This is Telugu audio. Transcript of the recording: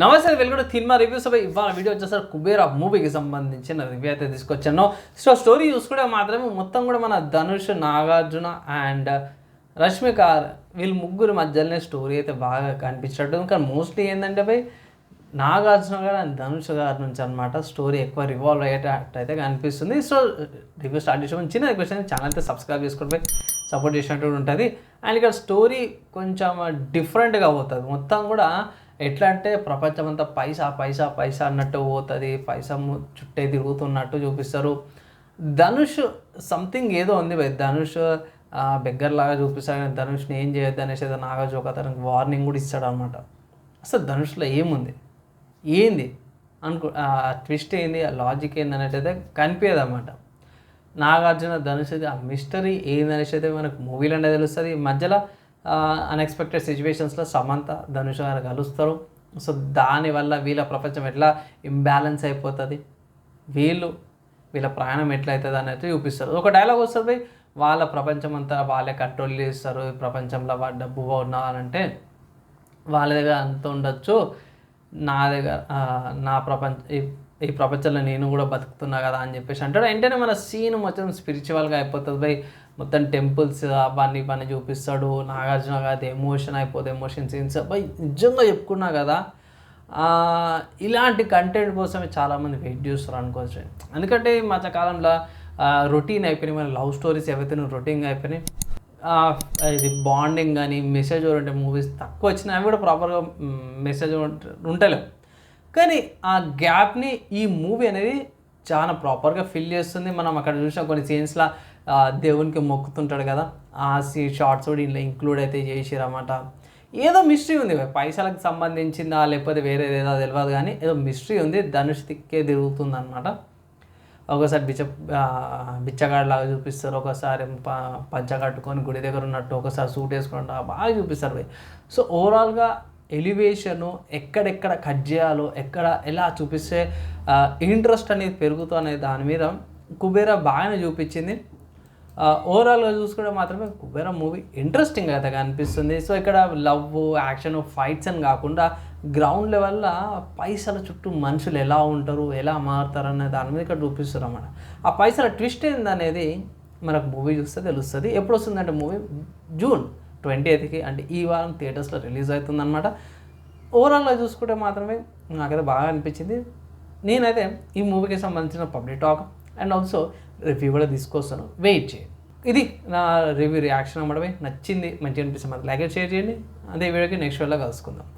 నమస్తే వెలుగుడు సినిమా రివ్యూస్. పై ఇవాళ వీడియో వచ్చేసరికి కుబేరా మూవీకి సంబంధించిన రివ్యూ అయితే తీసుకొచ్చాను. సో స్టోరీ చూసుకుంటే మాత్రమే మొత్తం కూడా మన ధనుష్ నాగార్జున అండ్ uh, రష్మిక వీళ్ళు ముగ్గురు మధ్యలోనే స్టోరీ అయితే బాగా కనిపించట్టు కానీ మోస్ట్లీ ఏంటంటే పోయి నాగార్జున గారు అండ్ ధనుష్ గారి నుంచి అనమాట స్టోరీ ఎక్కువ రివాల్వ్ అయ్యేటట్టు అయితే కనిపిస్తుంది. సో రివ్యూ స్టార్ట్ చేసే చిన్న రిక్వెస్ట్ అయితే ఛానల్ అయితే సబ్స్క్రైబ్ చేసుకుంటే సపోర్ట్ చేసినట్టు ఉంటుంది. అండ్ ఇక్కడ స్టోరీ కొంచెం డిఫరెంట్గా పోతుంది మొత్తం కూడా ఎట్లా అంటే ప్రపంచం అంతా పైసా పైసా పైసా అన్నట్టు పోతుంది పైసా చుట్టే తిరుగుతున్నట్టు చూపిస్తారు. ధనుష్ సంథింగ్ ఏదో ఉంది భయ్ ధనుష్ బెగ్గర్ లాగా చూపిస్తాడు ధనుష్ని ఏం చేయొద్దు అనేసి ఏదో నాగార్జున అతనికి వార్నింగ్ కూడా ఇస్తాడు అనమాట అసలు ధనుష్లో ఏముంది? ఏంది? అనుకో ట్విస్ట్ ఏంది? ఆ లాజిక్ ఏంది అనేటైతే కనిపించదు అనమాట నాగార్జున ధనుష్ అయితే ఆ మిస్టరీ ఏంది అనేసి అయితే మనకు మూవీలు అనేది తెలుస్తుంది. మధ్యలో అన్ఎక్స్పెక్టెడ్ సిచ్యువేషన్స్లో సమంత ధనుష్ గారు కలుస్తారు. సో దానివల్ల వీళ్ళ ప్రపంచం ఎట్లా ఇంబ్యాలెన్స్ అయిపోతుంది? వీళ్ళు వీళ్ళ ప్రయాణం ఎట్లయితుంది అనేది చూపిస్తారు. ఒక డైలాగ్ వస్తుంది వాళ్ళ ప్రపంచం అంతా వాళ్ళే కంట్రోల్ చేస్తారు. ప్రపంచంలో వాళ్ళ డబ్బు ఉన్నారంటే వాళ్ళ దగ్గర అంత ఉండొచ్చు. నా దగ్గర నా ప్రపంచ ఈ- ఈ ప్రపంచంలో నేను కూడా బతుకుతున్నా కదా అని చెప్పేసి అంటాడు. వెంటనే మన సీన్ మొత్తం స్పిరిచువల్గా అయిపోతుంది. బై మొత్తం టెంపుల్స్ అవన్నీ ఇవన్నీ చూపిస్తాడు. నాగార్జున గారి ఎమోషన్ అయిపోతుంది ఎమోషన్ సీన్స్ బై నిజంగా చెప్పుకున్నా కదా ఇలాంటి కంటెంట్ కోసమే చాలామంది వెయిట్ చేస్తారు అనుకోవచ్చు. ఎందుకంటే ఈ మధ్యకాలంలో రొటీన్ అయిపోయినాయి. మన లవ్ స్టోరీస్ ఏవైతే రొటీన్ అయిపోయినాయి ఇది బాండింగ్ కానీ మెసేజ్ ఓరియంటెడ్ మూవీస్ తక్కువ వచ్చినా అవి కూడా ప్రాపర్గా మెసేజ్ ఉంటలేవు. కానీ ఆ గ్యాప్ని ఈ మూవీ అనేది చాలా ప్రాపర్గా ఫిల్ చేస్తుంది. మనం అక్కడ చూసిన కొన్ని సీన్స్లో దేవునికి మొక్కుతుంటాడు కదా. ఆ సీ షార్ట్స్ కూడా ఇంట్లో ఇంక్లూడ్ అయితే చేసిరన్నమాట. ఏదో మిస్టరీ ఉంది. పైసలకు సంబంధించిందా లేకపోతే వేరే ఏదో తెలియదు కానీ ఏదో మిస్టరీ ఉంది. ధనుష్ తిక్కే తిరుగుతుంది అనమాట ఒకసారి బిచ్చ బిచ్చగాడిలాగా చూపిస్తారు. ఒకసారి ప పంచ కట్టుకొని గుడి దగ్గర ఉన్నట్టు ఒకసారి సూట్ వేసుకుంటా బాగా చూపిస్తారు. సో ఓవరాల్గా ఎలివేషను ఎక్కడెక్కడ కట్ చేయాలో ఎక్కడ ఎలా చూపిస్తే ఇంట్రెస్ట్ అనేది పెరుగుతూ అనే దాని మీద కుబేరా బాగానే చూపించింది. ఓవరాల్గా చూసుకుంటే మాత్రమే కుబేరా మూవీ ఇంట్రెస్టింగ్ అయితే కనిపిస్తుంది. సో ఇక్కడ లవ్ యాక్షన్ ఫైట్స్ అని కాకుండా గ్రౌండ్ లెవెల్లో పైసల చుట్టూ మనుషులు ఎలా ఉంటారు ఎలా మారుతారు అనే దాని మీద ఇక్కడ చూపిస్తారు అన్నమాట. ఆ పైసల ట్విస్ట్ ఏందనేది మనకు మూవీ చూస్తే తెలుస్తుంది. ఎప్పుడు వస్తుందంటే మూవీ జూన్. ట్వంటీ ఎయిత్కి అంటే ఈ వారం థియేటర్స్లో రిలీజ్ అవుతుందన్నమాట. ఓవరాల్లో ఓవరాల్గా చూసుకుంటే మాత్రమే నాకైతే బాగా అనిపించింది. నేనైతే ఈ మూవీకి సంబంధించిన public talk and also review కూడా తీసుకొస్తాను. వెయిట్ చేయండి ఇది నా రివ్యూ రియాక్షన్ అమ్మడమే నచ్చింది మంచిగా అనిపిస్తుంది మరి లైక్ షేర్ చేయండి. అదే వీడియోకి నెక్స్ట్ వీడియోలో కలుసుకుందాం.